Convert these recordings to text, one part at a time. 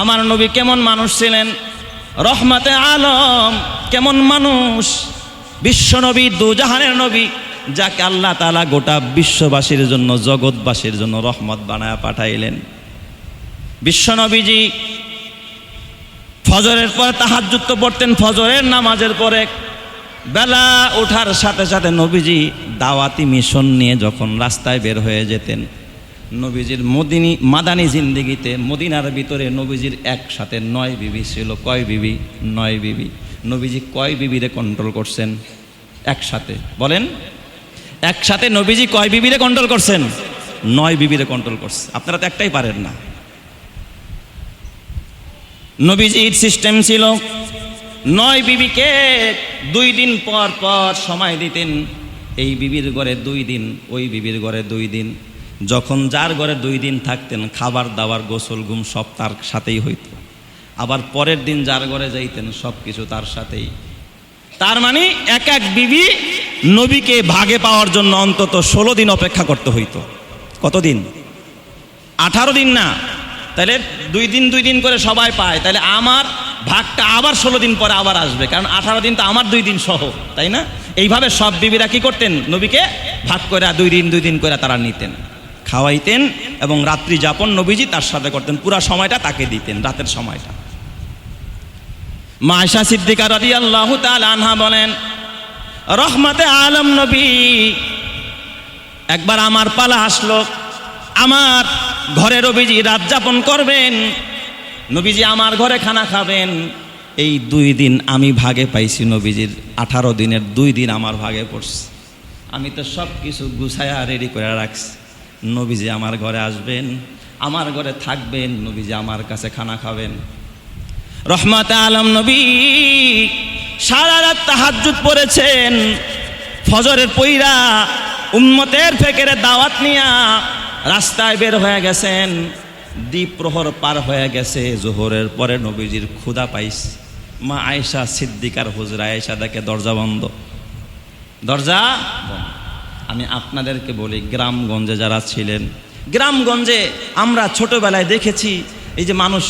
আমার নবী কেমন মানুষ ছিলেন? রহমতে আলম কেমন মানুষ? বিশ্ব নবী দুজাহানের নবী, যাকে আল্লাহ তালা গোটা বিশ্ববাসীর জন্য, জগৎবাসীর জন্য রহমত বানায় পাঠাইলেন। বিশ্বনবীজি ফজরের পর তাহাজ্জুদ পড়তেন, ফজরের নামাজের পরে বেলা ওঠার সাথে সাথে নবীজি দাওয়াতি মিশন নিয়ে যখন রাস্তায় বের হয়ে যেতেন নবীজির মদিনী মাদানী জিন্দিগিতে, মদিনার ভিতরে নবীজির একসাথে নয় বিবি ছিল। কয় বিবি? নয় বিবি। নবীজি কয় বিবিরে কন্ট্রোল করছেন? একসাথে। বলেন। একসাথে নবীজি কয় বিবিরে কন্ট্রোল করছেন? নয় বিবিরে কন্ট্রোল করছে। আপনারা তো একটাই পারেন না। নবীজির সিস্টেম ছিল। নয় বিবিকে দুই দিন পর পর সময় দিতেন। এই বিবির ঘরে দুই দিন, ওই বিবির ঘরে দুই দিন। যখন যার ঘরে দুই দিন থাকতেন, খাবার দাবার, গোসল, ঘুম সব তার সাথেই হইত। আবার পরের দিন যার ঘরে যাইতেন, সব কিছু তার সাথেই। তার মানে এক এক বিবি নবীকে ভাগে পাওয়ার জন্য অন্তত ষোলো দিন অপেক্ষা করতে হইতো। কতদিন? আঠারো দিন না। তাহলে দুই দিন দুই দিন করে সবাই পায়। তাহলে আমার ভাগটা আবার ষোলো দিন পরে আবার আসবে। কারণ আঠারো দিন তো আমার দুই দিন সহ, তাই না? এইভাবে সব বিবিরা কি করতেন? নবীকে ভাগ করে দুই দিন দুই দিন করে তারা নিতেন। খাওয়াইতেন এবং রাত্রি যাপন নবীজি তার সাথে করতেন। পুরা সময়টা তাকে দিতেন, রাতের সময়টা। মায়শা সিদ্দিকা রাদি আল্লাহ আনহা বলেন, রহমতে আলম নবী, একবার আমার পালা আসলো, আমার ঘরে নবীজি রাত যাপন করবেন, নবীজি আমার ঘরে খানা খাবেন। এই দুই দিন আমি ভাগে পাইছি নবীজির, আঠারো দিনের দুই দিন আমার ভাগে পড়ছে। আমি তো সব কিছু গুছায়া রেডি করে রাখছি। নবীজি আমার ঘরে আসবেন, আমার ঘরে থাকবেন, নবীজি আমার কাছে খানা খাবেন। রহমাতে আলম নবী সারা রাত তাহাজ্জুদ পড়েছেন, ফজরের পইরা উম্মতের ফেকেরে দাওয়াত নিয়া রাস্তায় বের হয়ে গেছেন, দ্বীপ প্রহর পার হয়ে গেছে, জোহরের পরে নবীজির ক্ষুদা পাইস। মা আয়েশা সিদ্দিকার হুজরা আয়েশা দেখে দরজা বন্ধ। দরজা বন্ধ। আমি আপনাদেরকে বলি, গ্রামগঞ্জে যারা ছিলেন, গ্রামগঞ্জে আমরা ছোটবেলায় দেখেছি এই যে মানুষ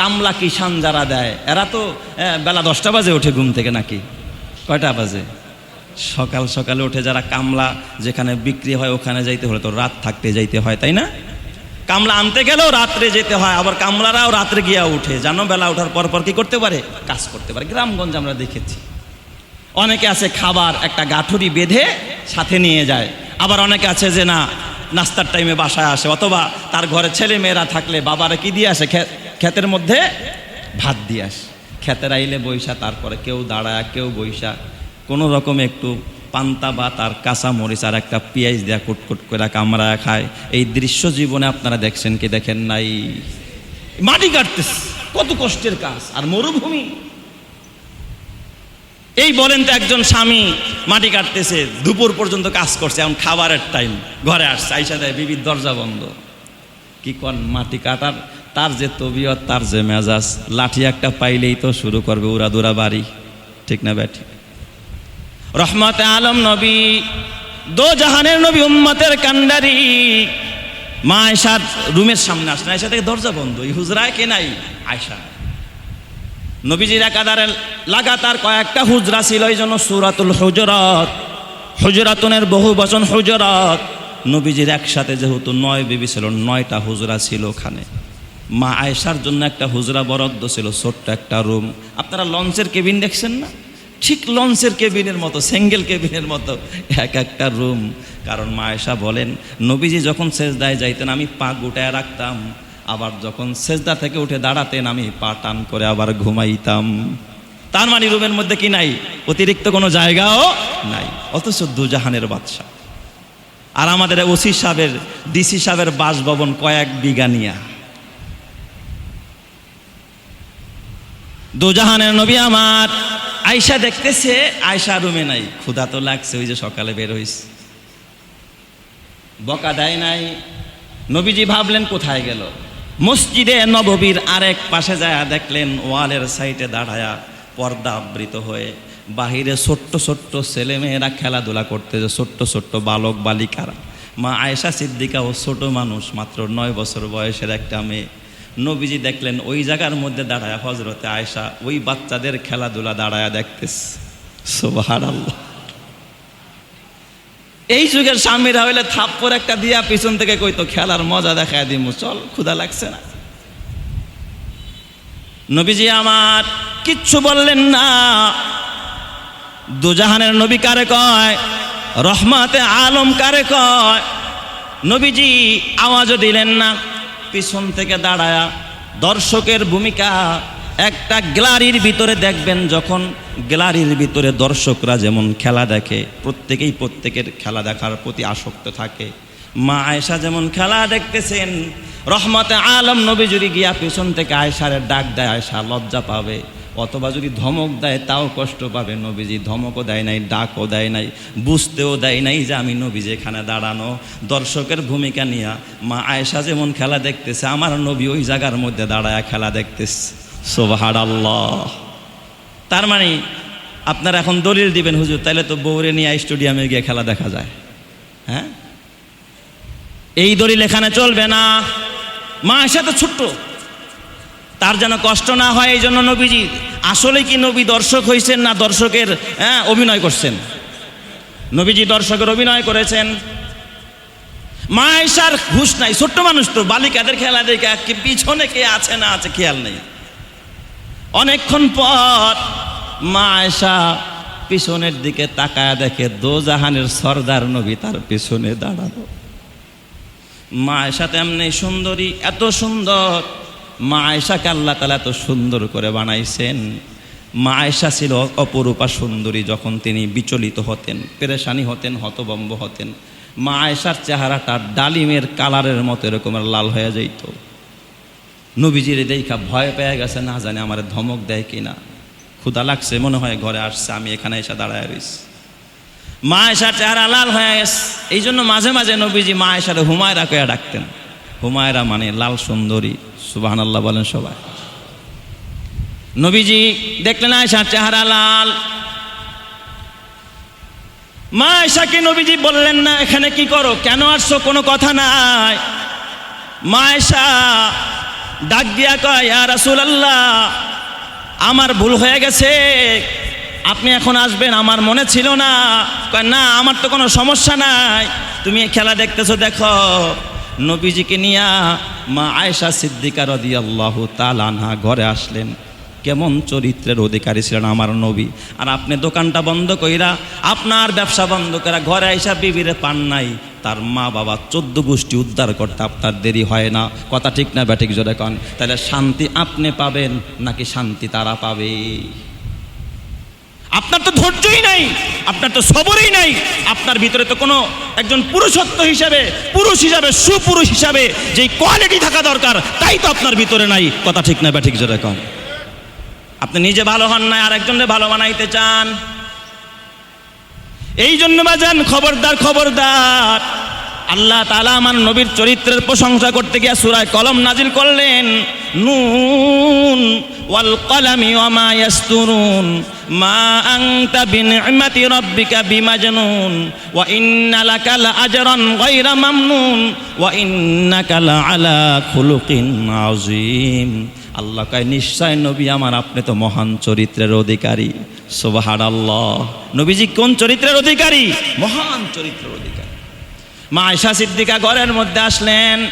কামলা কিষান যারা দেয়, এরা তো বেলা দশটা বাজে ওঠে ঘুম থেকে নাকি? কয়টা বাজে? সকাল সকালে উঠে যারা কামলা যেখানে বিক্রি হয় ওখানে যাইতে হলে তো রাত থাকতে যাইতে হয়, তাই না? কামলা আনতে গেলেও রাত্রে যেতে হয়, আবার কামলারাও রাত্রে গিয়া উঠে। জানো, বেলা ওঠার পর পর কি করতে পারে? কাজ করতে পারে। গ্রামগঞ্জে আমরা দেখেছি। অনেকে আছে খাবার একটা গাঠুরি বেঁধে সাথে নিয়ে যায়। আবার অনেকে আছে যে না, নাস্তার টাইমে বাসায় আসে, অথবা তার ঘরে ছেলে মেয়েরা থাকলে বাবারা কি দিয়ে আসে? ক্ষে- ক্ষেতের মধ্যে ভাত দিয়ে আসে। ক্ষেতের আইলে বৈশা, তারপরে কেউ দাঁড়ায়, কেউ বৈশা। কোনো রকম একটু পান্তা বা তার কাঁচা মরিচ আর একটা পেঁয়াজ দেয়া কুটকুট করে কামড়ায় খায়। এই দৃশ্য জীবনে আপনারা দেখছেন কি দেখেন নাই? মাটি কাটতেছে। কত কষ্টের কাজ। আর মরুভূমি এই বলেন তো একজন স্বামী মাটি কাটতেছে, দুপুর পর্যন্ত কাজ করছে, এখন খাবারের টাইম ঘরে আসছে, আইসা দেয় বিবির দরজা বন্ধ। কি কন মাটি কাটার? তার যে তবিয়ত, তার যে মেজাজ, লাঠি একটা পাইলেই তো শুরু করবে উড়া দুরা বাড়ি। ঠিক না ব্যাটি? রহমত আলম নবী, দো জাহানের নবী উম্মতের কান্ডারি মা আয়সার রুমের সামনে আসলেন আয়সা থেকে দরজা বন্ধ, এই হুজরায় কে নাই? আয়সা নবীজির একাধারে লাগাতার কয়েকটা হুজরা ছিল, এই জন্য সুরাতুল হুজরত। হুজরাতুনের বহু বচন হুজরত। নবীজির একসাথে যেহেতু নয় বিবি ছিল, নয়টা হুজরা ছিল ওখানে। মা আয়েশার জন্য একটা হুজরা বরাদ্দ ছিল, ছোট্ট একটা রুম। আপনারা লঞ্চের কেবিন দেখছেন না? ঠিক লঞ্চের কেবিনের মতো, সিঙ্গেল কেবিনের মতো, এক একটা রুম। কারণ মা আয়েশা বলেন, নবীজি যখন সেজদায় যাইতেন, আমি পা গুটায় রাখতাম। আবার যখন সেজদা থেকে উঠে দাঁড়াতেন, আমি পা টান করে আবার ঘুমাইতাম। তার মানে রুমের মধ্যে কি নাই? অতিরিক্ত কোনো জায়গাও নাই। অথচ দুজাহানের বাদশাহ। আর আমাদের ওসি সাহেবের, ডিসি সাহেবের বাসভবন কয়েক বিঘা নিয়া। দুজাহানের নবী আমার আয়সা দেখতেছে আয়সা রুমে নাই। ক্ষুধা তো লাগছে, ওই যে সকালে বের হইছে। বকা দেয় নাই। নবীজি ভাবলেন, কোথায় গেল? মসজিদে নববীর আরেক পাশে যায়, দেখলেন ওয়ালের সাইডে দাঁড়ায়া পর্দা আবৃত হয়ে বাহিরে ছোট্ট ছোট্ট ছেলেমেয়েরা খেলাধুলা করতেছে, ছোট্ট ছোট্ট বালক বালিকারা। মা আয়েশা সিদ্দিকা ও ছোট মানুষ, মাত্র নয় বছর বয়সের একটা মেয়ে। নবীজি দেখলেন ওই জায়গার মধ্যে দাঁড়ায় হজরতে আয়েশা, ওই বাচ্চাদের খেলাধুলা দাঁড়ায় দেখতেস সোবাহার আল্লাহ এই যুগের স্বামীরা হইলে থাপ্পর একটা দিয়া পিছন থেকে কইতো, খেলার মজা দেখায় দিমু, চল, ক্ষুধা লাগছে না। নবীজি আমার, কিচ্ছু বললেন না। দুজাহানের নবী কারে কয়? রহমাতে আলম কারে কয়? নবীজি আওয়াজও দিলেন না, পিছন থেকে দাঁড়ায়া দর্শকের ভূমিকা একটা গ্যালারির ভিতরে দেখবেন যখন গ্যালারির ভিতরে দর্শকরা যেমন খেলা দেখে, প্রত্যেকেই প্রত্যেকের খেলা দেখার প্রতি আসক্ত থাকে। মা আয়েশা যেমন খেলা দেখতেছেন, রহমতে আলম নবী যদি গিয়া পিছন থেকে আয়েশারে ডাক দেয়, আয়েশা লজ্জা পাবে। অথবা যদি ধমক দেয়, তাও কষ্ট পাবে। নবীজি ধমকও দেয় নাই, ডাকও দেয় নাই, বুঝতেও দেয় নাই যে আমি নবীজি এখানে দাঁড়ানো। দর্শকের ভূমিকা নিয়া মা আয়েশা যেমন খেলা দেখতেছে, আমার নবী ওই জায়গার মধ্যে দাঁড়ায় খেলা দেখতেছে। সোবাহার তার মানে আপনারা এখন দলিল দিবেন, হুজুর তাহলে তো বৌরে নিয়ে স্টেডিয়ামে গিয়ে খেলা দেখা যায়। হ্যাঁ? এই দলিল এখানে চলবে না। মা আয়েশা তো ছোট্ট। তার যেন কষ্ট না হয়, এই জন্য নবীজি, আসলে কি নবী দর্শক হয়েছেন না দর্শকের হ্যাঁ অভিনয় করছেন? নবীজি দর্শকের অভিনয় করেছেন। মায়েশার হুশ নাই। ছোট্ট মানুষ তো বালিকাদের খেলা দেখে পিছনে কে আছে না আছে খেয়াল নেই। অনেকক্ষণ পর মা আয়সা পিছনের দিকে তাকায় দেখে দোজাহানের সর্দার নবী তার পিছনে দাঁড়ানো মা আয়সা তেমনি সুন্দরী, এত সুন্দর। মা আয়সাকে আল্লাহ তালা এত সুন্দর করে বানাইছেন। মা আয়সা ছিল অপরূপা সুন্দরী যখন তিনি বিচলিত হতেন, পেরেশানি হতেন হতবম্ব হতেন। মা আয়সার চেহারাটা ডালিমের কালারের মতো এরকমের লাল হয়ে যাইত। নবীজির দেখা ভয় পেয়ে গেছে, না জানে আমার ধমক দেয় কিনা। ক্ষুদা লাগছে, মনে হয় ঘরে আসছে, আমি এখানে এসে দাঁড়ায় রইছি। মা এসার চেহারা লাল হয়ে গেছে। এই জন্য মাঝে মাঝে নবীজি মা এসারে হুমায়রা কয়ে ডাকতেন। হুমায়রা মানে লাল সুন্দরী সুবাহান আল্লাহ বলেন সবাই। নবীজি দেখলেন আয়সার চেহারা লাল। মা আয়সাকে নবীজি বললেন, না, এখানে কি করো? কেন আসছো? কোনো কথা নাই। মা আয়সা ডাক দিয়া কয়, ইয়া রাসূলুল্লাহ, আমার ভুল হয়ে গেছে। আপনি এখন আসবেন, আমার মনে ছিল না। কয়, না, আমার তো কোনো সমস্যা নাই। তুমি খেলা দেখতেছো, দেখো। নবীজিকে নিয়া মা আয়েশা সিদ্দিকা রদিয়াল্লাহু তাআলা আনহা ঘরে আসলেন। কেমন চরিত্রের অধিকারী ছিলেন আমার নবী। আর আপনি দোকানটা বন্ধ কইরা, আপনার ব্যবসা বন্ধ করা ঘরে আইসা বিবিরে পান নাই। তার মা বাবা চোদ্দ গোষ্ঠী উদ্ধার করতে আপনার দেরি হয় না। কথা ঠিক না ব্যাটিক জোরে কন তাহলে শান্তি আপনি পাবেন, নাকি শান্তি তারা পাবে? আপনার তো ধৈর্যই নাই, আপনার তো সবরই নাই। আপনার ভিতরে তো কোনো একজন পুরুষত্ব হিসাবে, পুরুষ হিসাবে, সুপুরুষ হিসাবে যেই কোয়ালিটি থাকা দরকার, তাই তো আপনার ভিতরে নাই। কথা ঠিক না ব্যাটিক জোরে কন আপনি নিজে ভালো হন নাই আর একজনকে ভালো বানাইতে চান? এই জন্য বাজান খবরদার খবরদার। আল্লাহ তালা আমার নবীর চরিত্রের প্রশংসা করতে গিয়া সুরায় কলম নাজিল করলেন। নুন ওয়াল কলামি ওয়ামা ইয়াসতুরুন। মা আনতা বিনি'মাতি রাব্বিকা বিমাজনুন। ওয়া ইন্না লাকা লাআজরান গায়রা মামনুন। ওয়া ইন্নাকা লাআলা খুলুকিন আযীম। আল্লাহ কয়, নিশ্চয় নবী আমার, আপনি তো মহান চরিত্রের অধিকারী। সোবাহার আল্লাহ নবীজি কোন চরিত্রের অধিকারী? মহান চরিত্রের অধিকারী। মা আয়সা সিদ্দিকা ঘরের মধ্যে আসলেন।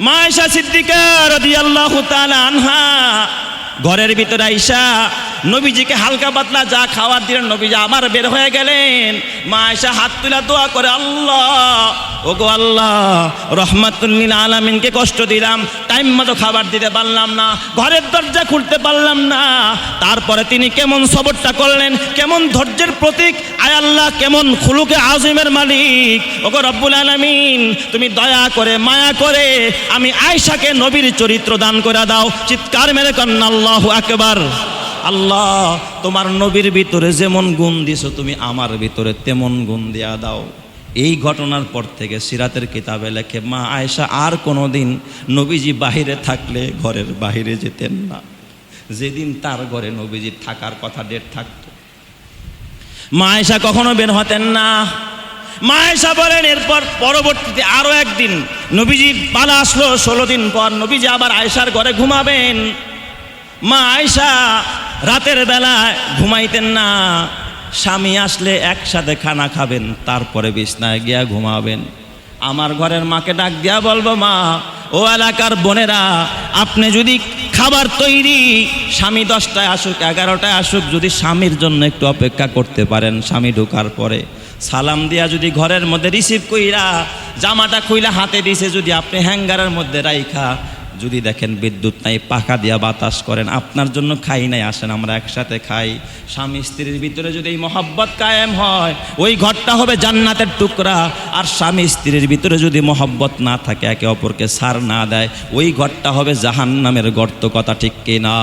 মা আয়সা সিদ্দিকা রাদিয়াল্লাহু তাআলা আনহা ঘরের ভিতরে আইসা নবীজিকে হালকা পাতলা যা খাওয়ার দিলেন নবীজি আবার বের হয়ে গেলেন। মা আয়সা হাত তুলা দোয়া করে, আল্লাহ, ওগো আল্লাহ রহমাতুল্লিল আলামিনকে কষ্ট দিলাম, টাইম মতো খাবার দিতে পারলাম না, ঘরের দরজা খুলতে পারলাম না। তারপরে তিনি কেমন সবরটা করলেন, কেমন ধৈর্যের প্রতীক, আয় আল্লাহ, কেমন খুলুকে আজিমের মালিক। ওগো রব্বুল আলামিন, তুমি দয়া করে, মায়া করে, আমি আয়সাকে নবীর চরিত্র দান করে দাও, চিৎকার মেরে কন্যা আল্লাহ আকবার। আল্লাহ, তোমার নবীর ভিতরে যেমন গুণ দিছো, তুমি আমার ভিতরে তেমন গুণ দিয়া দাও। এই ঘটনার পর থেকে সিরাতের কিতাবে লেখে, মা আয়েশা, আর কোনো দিন নবীজি বাহিরে থাকলে ঘরের বাহিরে যেতেন না। যেদিন তার ঘরে নবীজির থাকার কথা ডেট থাকতো। মা আয়েশা কখনো বের হতেন না। মা আয়সা বলেন, এরপর পরবর্তীতে আরও একদিন নবীজির পালা আসলো, ষোলো দিন পর নবীজি আবার আয়সার ঘরে ঘুমাবেন। মা আয়সা রাতের বেলায় ঘুমাইতেন না। স্বামী আসলে একসাথে খানা খাবেন, তারপরে বিছনায় গিয়া ঘুমাবেন। আমার ঘরের মাকে ডাক দিয়া বলব, মা, ও এলাকার বোনেরা, আপনি যদি খাবার তৈরি, স্বামী দশটায় আসুক, এগারোটায় আসুক, যদি স্বামীর জন্য একটু অপেক্ষা করতে পারেন, স্বামী ঢোকার পরে। সালাম দিয়া যদি ঘরের মধ্যে রিসিভ কইরা, জামাটা খুইলা হাতে দিছে, যদি আপনি হ্যাঙ্গারের মধ্যে রাইখা যদি দেখেন বিদ্যুৎ নাই, পাখা দিয়া বাতাস করেন, আপনার জন্য খাই নাই, আসেন, আমরা একসাথে খাই। স্বামী স্ত্রীর ভিতরে যদি এই মহাব্বত কায়েম হয়, ওই ঘরটা হবে জান্নাতের টুকরা। আর স্বামী স্ত্রীর ভিতরে যদি মহব্বত না থাকে, একে অপরকে সার না দেয়, ওই ঘরটা হবে জাহান্নামের গর্ত, কথা ঠিক কিনা?